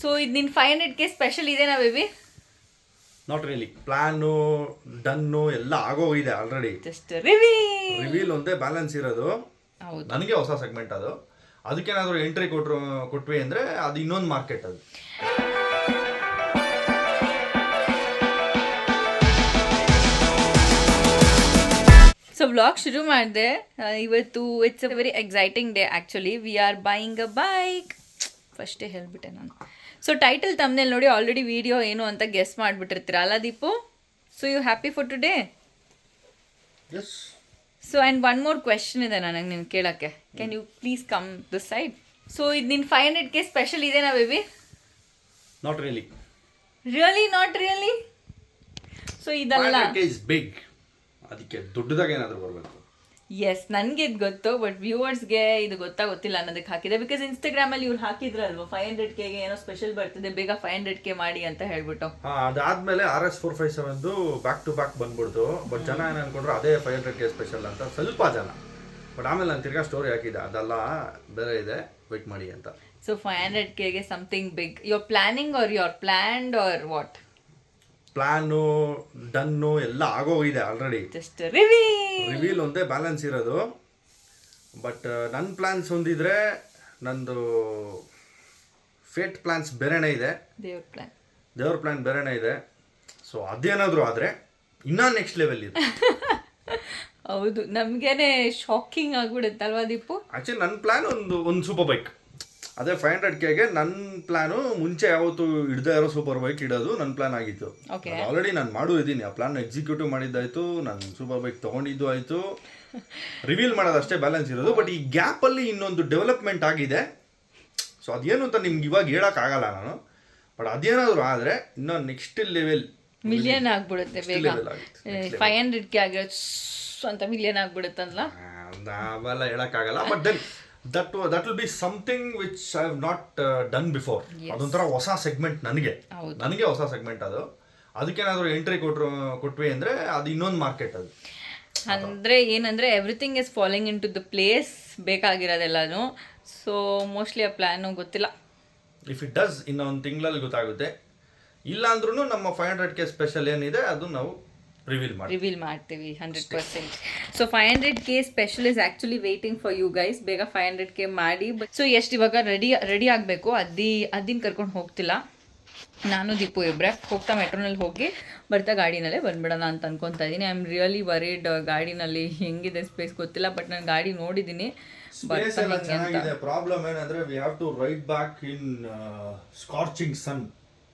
So ಇದು ನಿನ್ನ five hundred K special ಇದೇನಾ baby not really plan done ಎಲ್ಲ ಆಗೋಗಿದೆ ಆಲ್ರೆಡಿ ಜಸ್ಟ್ ರಿವೀಲ್ ರಿವೀಲ್ ಒಂದೇ ಬ್ಯಾಲೆನ್ಸ್ ಇರೋದು. ನನಗೆ ಹೊಸ ಸೆಗ್ಮೆಂಟ್ ಅದು. ಅದಕ್ಕೇನಾದರೂ ಎಂಟ್ರಿ ಕೊಟ್ರು ಕೊಟ್ವಿ ಅಂದರೆ ಅದು ಇನ್ನೊಂದು ಮಾರ್ಕೆಟ್ ಅದು. ಸೊ ವ್ಲಾಗ್ ಶುರು ಮಾಡಿದೆ. ಇವತ್ತು it's a very exciting day actually we are buying a bike ಫಸ್ಟೇ ಹೇಳ್ಬಿಟ್ಟೆ ನಾನು. ಸೊ ಟೈಟಲ್ ತಮ್ಮನೇಲಿ ನೋಡಿ ಆಲ್ರೆಡಿ ವಿಡಿಯೋ ಏನು ಅಂತ ಗೆಸ್ ಮಾಡಿಬಿಟ್ಟಿರ್ತೀರ. ಅಲ್ಲ Deepu? So you happy for today so and one more question ಇದೆ ನನಗೆ ನೀನು ಕೇಳೋಕ್ಕೆ. Can you please come the side so ಇದು ನಿನ್ನ ಫೈವ್ ಹಂಡ್ರೆಡ್ ಕೆ ಸ್ಪೆಷಲ್ ಇದೆನಾ baby not really really not really so ಇದೆಲ್ಲ. ಬಿಗ್ ಅದಕ್ಕೆ ದೊಡ್ಡದಾಗ ಏನಾದರೂ ಬರಬೇಕು. ಎಸ್ ನನಗೆ ಇದು ಗೊತ್ತು ಬಟ್ ವ್ಯೂವರ್ಸ್ಗೆ ಇದು ಗೊತ್ತಾ ಗೊತ್ತಿಲ್ಲ ಅನ್ನೋದಕ್ಕೆ ಹಾಕಿದೆ ಬಿಕಾಸ್ ಇನ್ಸ್ಟಾಗ್ರಾಮಲ್ಲಿ ಇವ್ರು ಹಾಕಿದ್ರಲ್ವ? ಫೈವ್ ಹಂಡ್ರೆಡ್ ಕೆಗೆ ಏನೋ ಸ್ಪೆಷಲ್ ಬರ್ತಿದೆ ಬೇಗ ಫೈವ್ ಹಂಡ್ರೆಡ್ ಕೆ ಮಾಡಿ ಅಂತ ಹೇಳ್ಬಿಟ್ಟು. ಹಾ ಅದಾದ್ಮೇಲೆ R S four five seven back to back ಬಂದ್ಬಿಡ್ತು. ಬಟ್ ಜನ ಏನು ಅನ್ಕೊಂಡ್ರು ಅದೇ ಫೈವ್ ಹಂಡ್ರೆಡ್ ಕೆ ಸ್ಪೆಷಲ್ ಅಂತ. ಸ್ವಲ್ಪ ಜನ. ಬಟ್ ಆಮೇಲೆ ನಾನು ತಿರ್ಗಾ ಸ್ಟೋರಿ ಹಾಕಿದ್ದೆ. ಅದೆಲ್ಲ ಬೇರೆ ಇದೆ. ವೆಯ್ಟ್ ಮಾಡಿ ಅಂತ. So five hundred ಕೆಗೆ something big your planning or your planned or what plan done ಎಲ್ಲ ಆಗೋಗಿದೆ ಆಲ್ರೆಡಿ ಜಸ್ಟ್ ರಿವಿ ರಿವೀಲ್ ಒಂದೇ ಬ್ಯಾಲೆನ್ಸ್ ಇರೋದು. ಬಟ್ ನನ್ನ ಪ್ಲ್ಯಾನ್ಸ್ ಒಂದಿದ್ರೆ ನಂದು ಫೇಟ್ ಪ್ಲ್ಯಾನ್ಸ್ ಬೇರೆನೇ ಇದೆ. ದೇವ್ರ ಪ್ಲಾನ್ ದೇವ್ರ ಪ್ಲ್ಯಾನ್ ಬೇರೆನೇ ಇದೆ. ಸೊ ಅದೇನಾದರೂ ಆದರೆ ಇನ್ನೂ ನೆಕ್ಸ್ಟ್ ಲೆವೆಲ್ ಇದೆ. ಹೌದು ನಮಗೇನೆ ಶಾಕಿಂಗ್ ಆಗ್ಬಿಡುತ್ತಲ್ವಾ ದೀಪು? ಆ್ಯಕ್ಚುಲಿ ನನ್ನ ಪ್ಲ್ಯಾನ್ ಒಂದು ಒಂದು ಸೂಪರ್ ಬೈಕ್ ಅದೇ ಫೈವ್ ಹಂಡ್ರೆಡ್ ಕೆಗೆ ನನ್ನ ಪ್ಲಾನು ಮುಂಚೆ ಯಾವತ್ತು ಹಿಡ್ದೇ ಇರೋ ಸೂಪರ್ ಬೈಕ್ ಇಡೋದು ನನ್ನ ಪ್ಲಾನ್ ಆಗಿತ್ತು. ಆಲ್ರೆಡಿ ನಾನು ಮಾಡು ಇದ್ದೀನಿ. ಆ ಪ್ಲಾನ್ ಎಕ್ಸಿಕ್ಯೂಟಿವ್ ಮಾಡಿದ್ದಾಯ್ತು ನಾನು ಸೂಪರ್ ಬೈಕ್ ತೊಗೊಂಡಿದ್ದು ಆಯಿತು. ರಿವೀಲ್ ಮಾಡೋದಷ್ಟೇ ಬ್ಯಾಲೆನ್ಸ್ ಇರೋದು. ಬಟ್ ಈ ಗ್ಯಾಪಲ್ಲಿ ಇನ್ನೊಂದು ಡೆವಲಪ್ಮೆಂಟ್ ಆಗಿದೆ. ಸೊ ಅದೇನು ಅಂತ ನಿಮ್ಗೆ ಇವಾಗ ಹೇಳೋಕ್ಕಾಗಲ್ಲ ನಾನು. ಬಟ್ ಅದೇನಾದರೂ ಆದರೆ ಇನ್ನೊಂದು ನೆಕ್ಸ್ಟ್ ಲೆವೆಲ್ ಮಿಲಿಯನ್ ಆಗ್ಬಿಡುತ್ತೆ ಬೇಗ. ಫೈವ್ ಹಂಡ್ರೆಡ್ ಕೆ ಆಗಿರೋ ಅಂತ ಮಿಲಿಯನ್ ಆಗ್ಬಿಡುತ್ತಲ್ಲ ಅವೆಲ್ಲ ಹೇಳೋಕ್ಕಾಗಲ್ಲ but then that that will be something which I have not done before ಅದೊಂಥರ ಹೊಸ ಸೆಗ್ಮೆಂಟ್ ನನಗೆ. ನನಗೆ ಹೊಸ ಸೆಗ್ಮೆಂಟ್ ಅದು. ಅದಕ್ಕೇನಾದರೂ ಎಂಟ್ರಿ ಕೊಟ್ಟರು ಕೊಟ್ವಿ ಅಂದರೆ ಅದು ಇನ್ನೊಂದು ಮಾರ್ಕೆಟ್ ಅದು. ಅಂದರೆ ಏನಂದರೆ everything is following in to the place ಬೇಕಾಗಿರೋದೆಲ್ಲನೂ. So mostly ಆ ಪ್ಲ್ಯಾನು ಗೊತ್ತಿಲ್ಲ. ಇಫ್ ಇಟ್ ಡಸ್ ಇನ್ನೊಂದು ತಿಂಗಳಲ್ಲಿ ಗೊತ್ತಾಗುತ್ತೆ. ಇಲ್ಲಾಂದ್ರೂ ನಮ್ಮ ಫೈವ್ ಹಂಡ್ರೆಡ್ ಕೆ ಸ್ಪೆಷಲ್ ಏನಿದೆ ಅದು ನಾವು ರಿವೀಲ್ ಮಾಡಿ ರಿವೀಲ್ ಮಾಡ್ತೀವಿ hundred percent so five hundred K special is actually waiting for you guys ಬೇಗ ಫೈವ್ ಹಂಡ್ರೆಡ್ ಕೆ ಮಾಡಿ. ಸೊ ಎಷ್ಟು ಇವಾಗ ರೆಡಿ ರೆಡಿ ಆಗಬೇಕು? ಅದ್ದಿ ಅದ್ದಿನ ಕರ್ಕೊಂಡು ಹೋಗ್ತಿಲ್ಲ. ನಾನು ದೀಪು ಇಬ್ಬರೇ ಹೋಗ್ತಾ ಮೆಟ್ರೋನಲ್ಲಿ ಹೋಗಿ ಬರ್ತಾ ಗಾಡಿನಲ್ಲೇ ಬಂದ್ಬಿಡೋಣ ಅಂತ ಅನ್ಕೊತಾ ಇದ್ದೀನಿ. ಐ ಆಮ್ ರಿಯಲಿ ವರಿಡ್ ಗಾಡಿನಲ್ಲಿ ಹೆಂಗಿದೆ ಸ್ಪೇಸ್ ಗೊತ್ತಿಲ್ಲ ಬಟ್ ನಾನು ಗಾಡಿ ನೋಡಿದ್ದೀನಿ. ಪ್ರಾಬ್ಲಮ್ ಏನಂದ್ರೆ we have to ride back in scorching sun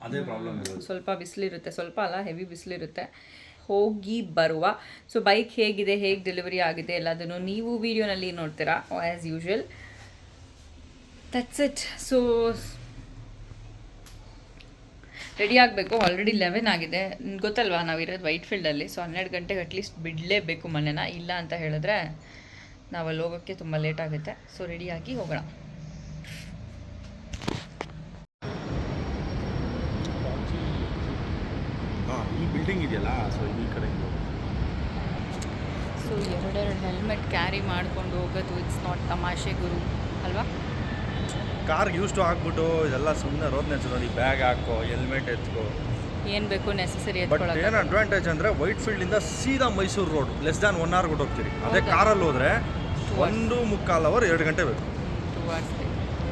ಅದೇ ಪ್ರಾಬ್ಲಮ್ ಸ್ವಲ್ಪ ಬಿಸಿಲಿರುತ್ತೆ ಸ್ವಲ್ಪ ಅಲ್ಲ ಹೆವಿ ಬಿಸಿಲಿರುತ್ತೆ. ಹೋಗಿ ಬರುವ. ಸೊ ಬೈಕ್ ಹೇಗಿದೆ, ಹೇಗೆ ಡೆಲಿವರಿ ಆಗಿದೆ ಎಲ್ಲದನ್ನು ನೀವು ವಿಡಿಯೋನಲ್ಲಿ ನೋಡ್ತೀರಾ as usual that's it so ready ಆಗಬೇಕು. ಆಲ್ರೆಡಿ ಲೆವೆನ್ ಆಗಿದೆ. ಗೊತ್ತಲ್ವಾ ಗೊತ್ತಲ್ವಾ ಇರೋದು ವೈಟ್ ಫೀಲ್ಡಲ್ಲಿ ಸೊ ಹನ್ನೆರಡು ಗಂಟೆಗೆ ಅಟ್ಲೀಸ್ಟ್ ಬಿಡಲೇಬೇಕು ಮನೆನ. ಇಲ್ಲ ಅಂತ ಹೇಳಿದ್ರೆ ನಾವು ಅಲ್ಲಿ ಹೋಗೋಕ್ಕೆ ತುಂಬ ಲೇಟ್ ಆಗುತ್ತೆ. ಸೊ ರೆಡಿಯಾಗಿ ಹೋಗೋಣ. ಈ ಬಿಲ್ಡಿಂಗ್ ಇದೆಯಲ್ಲ ಸೊ ಈ ಕಡೆ ಸೊ ಎರಡೆರಡು ಹೆಲ್ಮೆಟ್ ಕ್ಯಾರಿ ಮಾಡ್ಕೊಂಡು ಹೋಗೋದು ಇಟ್ಸ್ ನಾಟ್ ತಮಾಷೆ ಗುರು ಅಲ್ವಾ? ಕಾರ್ಗೆ ಯೂಸ್ ಟು ಹಾಕ್ಬಿಟ್ಟು ಇದೆಲ್ಲ ಸುಮ್ಮನೆ ರೋಡ್ ನೆನ್ಸು ಈ ಬ್ಯಾಗ್ ಹಾಕೋ ಹೆಲ್ಮೆಟ್ ಎತ್ಕೋ. ಏನು ಬೇಕು ನೆಸೆಸರಿ ಬಟ್ ಏನು ಅಡ್ವಾಂಟೇಜ್ ಅಂದರೆ ವೈಟ್ ಫೀಲ್ಡಿಂದ ಸೀದಾ Mysore road less than one hour ಹೋಗ್ತೀರಿ ಅದೇ ಕಾರಲ್ಲಿ ಹೋದರೆ ಒಂದು ಮುಕ್ಕಾಲು ಅವರ್ ಎರಡು ಗಂಟೆ ಬೇಕು.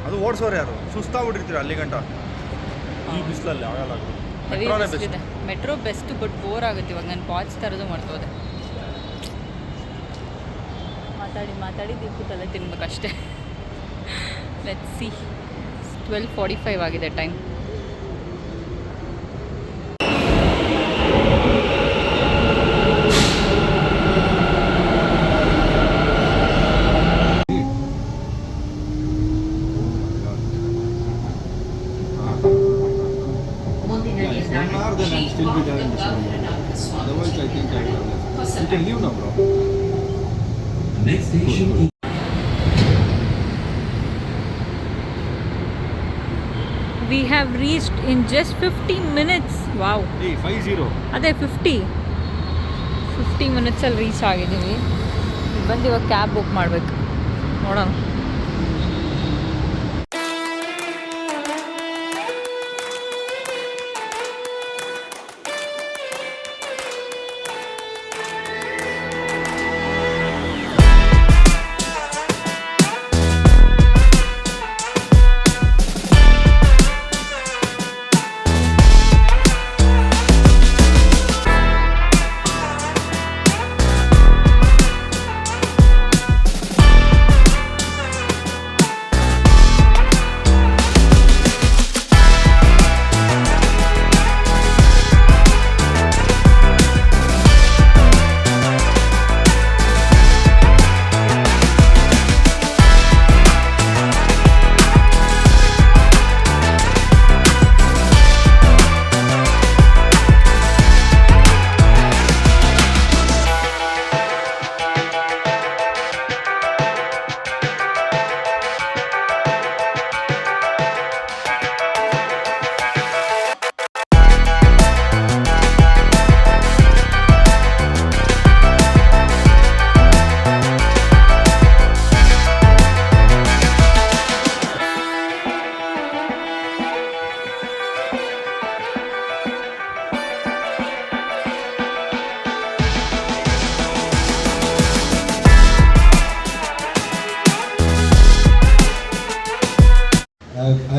ಅದು ಓಡಿಸೋರು ಯಾರು? ಸುಸ್ತಾಗ್ಬಿಟ್ಟಿರ್ತೀರಿ ಅಲ್ಲಿ ಗಂಟ. ಈ ಬಿಸಿಲಲ್ಲಿ ಆಗಲ್ಲ heavy metro best, but bore ಆಗುತ್ತೆ ಇವಾಗ. ನಾನು ವಾಚ್ ತರೋದು ಮಾಡ್ತೋದೆ ಮಾತಾಡಿ ಮಾತಾಡಿ, ದೀಪು ತಲೆ ತಿನ್ಬೇಕಷ್ಟೇ. Let see twelve forty five ಆಗಿದೆ time still be there in this room. Otherwise, I think I will. You can leave now, bro. Next station is. We have reached in just fifty minutes. Wow. Hey, five zero. ಅದೇ fifty fifty ಮಿನಿಟ್ಸಲ್ಲಿ reach ಆಗಿದ್ದೀವಿ ಬಂದು ಇವಾಗ cab book ಮಾಡಬೇಕು ನೋಡೋಣ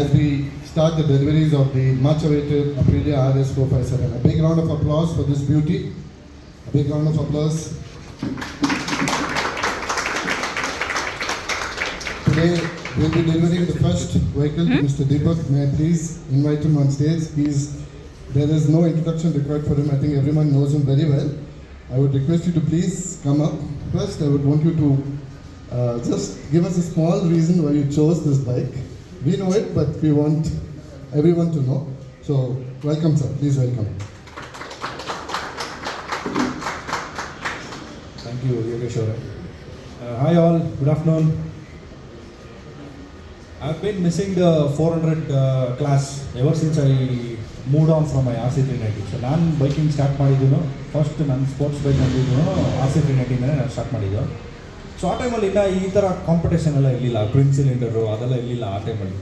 start the deliveries of the much awaited Aprilia RS 457. A big round of applause for this beauty. A big round of applause. Today we'll be delivering the first vehicle to Mr. Deepak. May I please invite him on stage? He's, there is no introduction required for him. I think everyone knows him very well. I would request you to please come up. First, I would want you to uh, just give us a small reason why you chose this bike. We know it, but we want everyone to know. So, welcome, sir. Please welcome. Thank you, Yogesh Uh, hi all, good afternoon. I've been missing the 400 uh, class ever since I moved on from my RC 390. So ನಾನು biking start ಮಾಡಿದ್ದು first ನನ್ನ sports bike ಅಂದಿದ್ದು R C three start so ಆ ಟೈಮಲ್ಲಿ ಇಲ್ಲ, ಈ ಥರ competition ಎಲ್ಲ ಇರಲಿಲ್ಲ. ಟ್ವಿನ್ ಸಿಲಿಂಡರು ಅದೆಲ್ಲ ಇರಲಿಲ್ಲ ಆ ಟೈಮಲ್ಲಿ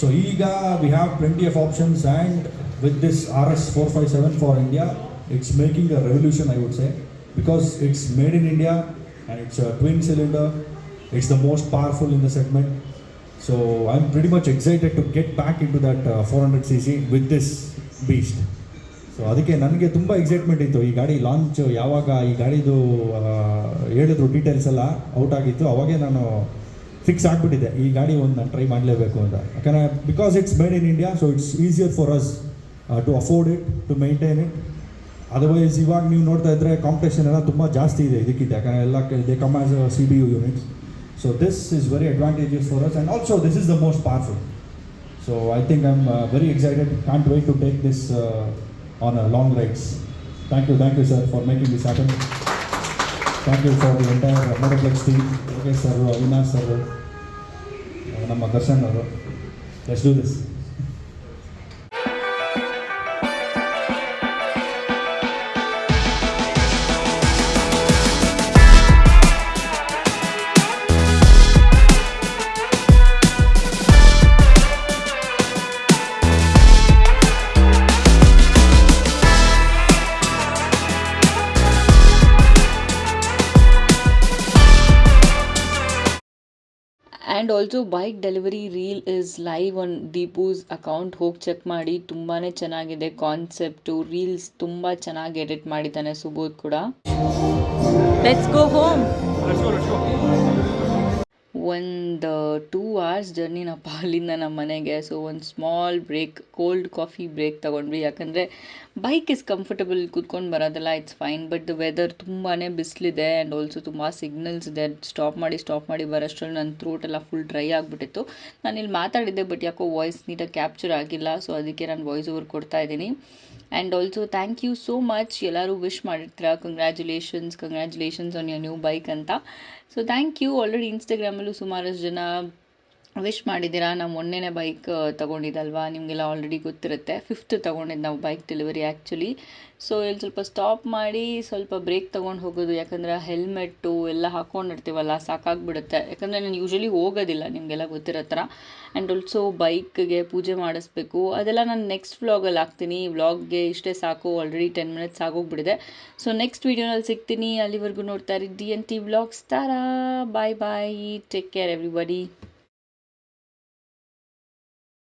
ಸೊ ಈಗ we have plenty of options and with this R S four five seven for India it's making a revolution I would say because it's made in India and it's twin cylinder it's the most powerful in the segment so I am pretty much excited to get back in to that four hundred C C with this beast so ಅದಕ್ಕೆ ನನಗೆ ತುಂಬ excitement ಇತ್ತು. ಈ ಗಾಡಿ launch ಯಾವಾಗ, ಈ ಗಾಡಿದು ಹೇಳಿದ್ರು ಡೀಟೇಲ್ಸ್ ಎಲ್ಲ ಔಟ್ ಆಗಿತ್ತು. ಅವಾಗೇ ನಾನು ಫಿಕ್ಸ್ ಆಗಿಬಿಟ್ಟಿದ್ದೆ. ಈ ಗಾಡಿ ಒಂದು ನಾನು ಟ್ರೈ ಮಾಡಲೇಬೇಕು ಅಂತ. ಯಾಕಂದರೆ because it's made in India so it's easier for us to afford it to maintain it otherwise ಇವಾಗ ನೀವು ನೋಡ್ತಾ ಇದ್ದರೆ ಕಾಂಪಿಟೇಷನ್ ಎಲ್ಲ ತುಂಬ ಜಾಸ್ತಿ ಇದೆ ಇದಕ್ಕಿಂತ. ಯಾಕಂದರೆ ಎಲ್ಲ they come as C B U units so this is very advantages for us and also this is the most powerful so I think I am very excited can't wait to take this on a long rides thank you thank you sir for making this happen thank you for the entire motoplex team Yogesh sir Avinash sir ನಮ್ಮ ದರ್ಶನ್ ಅವರು let's do this And also bike delivery reel is live on Deepu's account ಹೋಗಿ check ಮಾಡಿ. ತುಂಬಾ ಚೆನ್ನಾಗಿದೆ concept reels ತುಂಬ ಚೆನ್ನಾಗಿ edit ಮಾಡಿದ್ದಾನೆ ಸುಬೋಧ್ ಕೂಡ. ಲೆಟ್ಸ್ ಗೋ ಹೋಮ್ ಒಂದು ಟೂ ಅವರ್ಸ್ ಜರ್ನಿನಪ್ಪ ಅಲ್ಲಿಂದ ನಮ್ಮ ಮನೆಗೆ. ಸೊ ಒಂದು small break cold coffee break ತಗೊಂಡ್ವಿ. ಯಾಕಂದರೆ ಬೈಕ್ ಇಸ್ ಕಂಫರ್ಟಬಲ್ ಕೂತ್ಕೊಂಡು ಬರೋದಲ್ಲ it's fine but the weather ತುಂಬಾ ಬಿಸಿಲಿದೆ ಆ್ಯಂಡ್ ಆಲ್ಸೋ ತುಂಬ ಸಿಗ್ನಲ್ಸ್ ಇದೆ. ಸ್ಟಾಪ್ ಮಾಡಿ ಸ್ಟಾಪ್ ಮಾಡಿ ಬರೋಷ್ಟರಲ್ಲಿ ನನ್ನ ಥ್ರೋಟ್ ಎಲ್ಲ ಫುಲ್ ಡ್ರೈ ಆಗಿಬಿಟ್ಟಿತ್ತು. ನಾನು ಇಲ್ಲಿ ಮಾತಾಡಿದ್ದೆ ಬಟ್ ಯಾಕೋ ವಾಯ್ಸ್ ನೀಟಾಗಿ ಕ್ಯಾಪ್ಚರ್ ಆಗಿಲ್ಲ. ಸೊ ಅದಕ್ಕೆ ನಾನು ವಾಯ್ಸ್ ಓವರ್ ಕೊಡ್ತಾ ಇದ್ದೀನಿ. And also thank you so much ಎಲ್ಲರೂ wish ಮಾಡಿರ್ತೀರ congratulations congratulations on your new bike ಅಂತ ಸೊ ಥ್ಯಾಂಕ್ ಯು ಆಲ್ರೆಡಿ ಇನ್ಸ್ಟಾಗ್ರಾಮಲ್ಲೂ ಸುಮಾರಷ್ಟು ಜನ ವಿಶ್ ಮಾಡಿದ್ದೀರಾ? ನಾವು ಮೊನ್ನೆನೇ ಬೈಕ್ ತೊಗೊಂಡಿದ್ದಲ್ವಾ? ನಿಮಗೆಲ್ಲ ಆಲ್ರೆಡಿ ಗೊತ್ತಿರುತ್ತೆ. ಫಿಫ್ತ್ ತೊಗೊಂಡಿದ್ದು ನಾವು ಬೈಕ್ ಡೆಲಿವರಿ ಆ್ಯಕ್ಚುಲಿ ಸೊ ಇಲ್ಲಿ ಸ್ವಲ್ಪ ಸ್ಟಾಪ್ ಮಾಡಿ ಸ್ವಲ್ಪ ಬ್ರೇಕ್ ತೊಗೊಂಡು ಹೋಗೋದು, ಯಾಕಂದರೆ ಹೆಲ್ಮೆಟ್ಟು ಎಲ್ಲ ಹಾಕ್ಕೊಂಡಿರ್ತೀವಲ್ಲ ಸಾಕಾಗ್ಬಿಡುತ್ತೆ. ಯಾಕಂದರೆ ನಾನು ಯೂಶ್ವಲಿ ಹೋಗೋದಿಲ್ಲ, ನಿಮಗೆಲ್ಲ ಗೊತ್ತಿರೋ ಥರ ಆ್ಯಂಡ್ ಆಲ್ಸೋ ಬೈಕ್ಗೆ ಪೂಜೆ ಮಾಡಿಸ್ಬೇಕು. ಅದೆಲ್ಲ ನಾನು ನೆಕ್ಸ್ಟ್ ವ್ಲಾಗಲ್ಲಿ ಹಾಕ್ತೀನಿ. ವ್ಲಾಗ್ಗೆ ಇಷ್ಟೇ ಸಾಕು. ಆಲ್ರೆಡಿ ಟೆನ್ ಮಿನಿಟ್ಸ್ ಆಗೋಗ್ಬಿಡಿದೆ ಸೊ ನೆಕ್ಸ್ಟ್ ವೀಡಿಯೋನಲ್ಲಿ ಸಿಗ್ತೀನಿ. ಅಲ್ಲಿವರೆಗೂ ನೋಡ್ತಾ ಇರಿ ಡಿ ಎನ್ ಟಿ ವ್ಲಾಗ್ಸ್ ತಾರಾ! Bye bye take care everybody